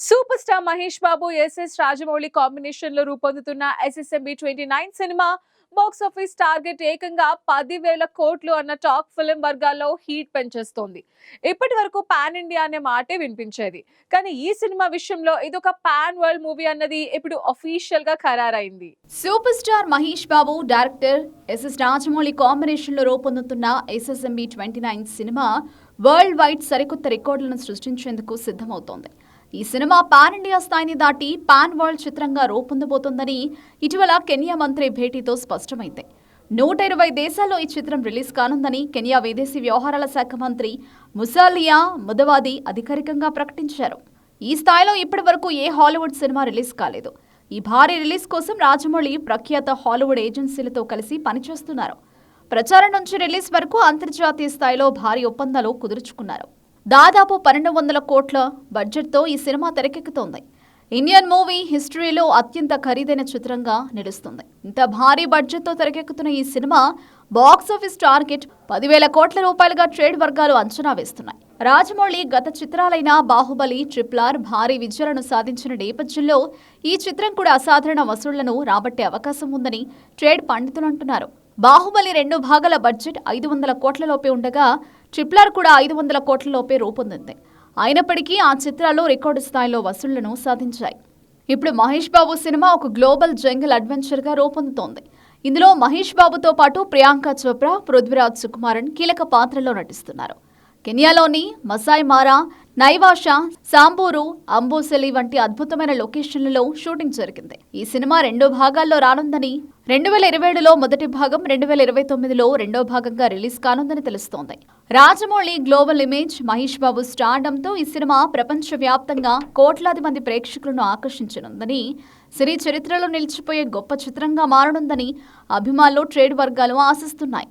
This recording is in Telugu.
Super star Mahesh Babu SS Rajamouli కాంబినేషన్లో రూపొందుతున్న SSMB twenty nine cinema box office target ఏకంగా పదివేల కోట్లు అన్న టాక్ ఫిలిం వర్గాల్లో హీట్ పెంచేస్తోంది. ఇప్పటి వరకు పాన్ ఇండియా అనే మాటే వినిపించేది. కానీ ఈ సినిమా విషయంలో ఇదొక పాన్ వరల్డ్ మూవీ అన్నది ఇప్పుడు అఫీషియల్గా ఖరారైంది. Super star Mahesh Babu director SS Rajamouli కాంబినేషన్లో రూపొందుతున్న SSMB twenty nine cinema world wide సరికొత్త రికార్డులను సృష్టించేందుకు సిద్ధమవుతోంది. ఈ సినిమా పాన్ ఇండియా స్థాయిని దాటి పాన్ వరల్డ్ చిత్రంగా రూపొందబోతోందని ఇటీవల కెన్యా మంత్రి భేటీతో స్పష్టమైంది. నూట ఇరవై దేశాల్లో ఈ చిత్రం రిలీజ్ కానుందని కెన్యా విదేశీ వ్యవహారాల శాఖ మంత్రి ముసాలియా ముదవాది అధికారికంగా ప్రకటించారు. ఈ స్థాయిలో ఇప్పటి వరకు ఏ హాలీవుడ్ సినిమా రిలీజ్ కాలేదు. ఈ భారీ రిలీజ్ కోసం రాజమౌళి ప్రఖ్యాత హాలీవుడ్ ఏజెన్సీలతో కలిసి పనిచేస్తున్నారు. ప్రచారం నుంచి రిలీజ్ వరకు అంతర్జాతీయ స్థాయిలో భారీ ఒప్పందాలు కుదుర్చుకున్నారు. దాదాపు పన్నెండు వందల కోట్ల బడ్జెట్తో ఈ సినిమా తెరకెక్కుతోంది. ఇండియన్ మూవీ హిస్టరీలో అత్యంత ఖరీదైన చిత్రంగా నిలుస్తుంది. ఇంత భారీ బడ్జెట్తో తెరకెక్కుతున్న ఈ సినిమా బాక్స్ ఆఫీస్ టార్గెట్ పదివేల కోట్ల రూపాయలుగా ట్రేడ్ వర్గాలు అంచనా వేస్తున్నాయి. రాజమౌళి గత చిత్రాలైన బాహుబలి ట్రిప్లార్ భారీ విజయాలను సాధించిన నేపథ్యంలో ఈ చిత్రం కూడా అసాధారణ వసూళ్ళను రాబట్టే అవకాశం ఉందని ట్రేడ్ పండితులు అంటున్నారు. బాహుబలి రెండు భాగాల బడ్జెట్ ఐదు వందల కోట్లలోపే ఉండగా ట్రిప్లర్ కూడా ఐదు వందల కోట్లలోపే రూపొందింది. అయినప్పటికీ ఆ చిత్రాలు రికార్డు స్థాయిలో వసూళ్ళను సాధించాయి. ఇప్పుడు మహేష్ బాబు సినిమా ఒక గ్లోబల్ జంగిల్ అడ్వెంచర్గా రూపొందుతోంది. ఇందులో మహేష్ బాబుతో పాటు ప్రియాంక చోప్రా పృథ్వీరాజ్ సుకుమారన్ కీలక పాత్రలో నటిస్తున్నారు. కెనియాలోని మసాయ్ మారా నైవాషా సాంబూరు అంబూసెలి వంటి అద్భుతమైన లొకేషన్లలో షూటింగ్ జరిగింది. ఈ సినిమా రెండు భాగాల్లో రానుందని రెండు వేల ఇరవై ఏడులో మొదటి భాగం రెండు వేల ఇరవై తొమ్మిదిలో రెండో భాగంగా రిలీజ్ కానుందని తెలుస్తోంది. రాజమౌళి గ్లోబల్ ఇమేజ్ మహేష్ బాబు స్టార్డంతో ఈ సినిమా ప్రపంచవ్యాప్తంగా కోట్లాది మంది ప్రేక్షకులను ఆకర్షించనుందని సినీ చరిత్రలో నిలిచిపోయే గొప్ప చిత్రంగా మారనుందని అభిమానులు ట్రేడ్ వర్గాలు ఆశిస్తున్నాయి.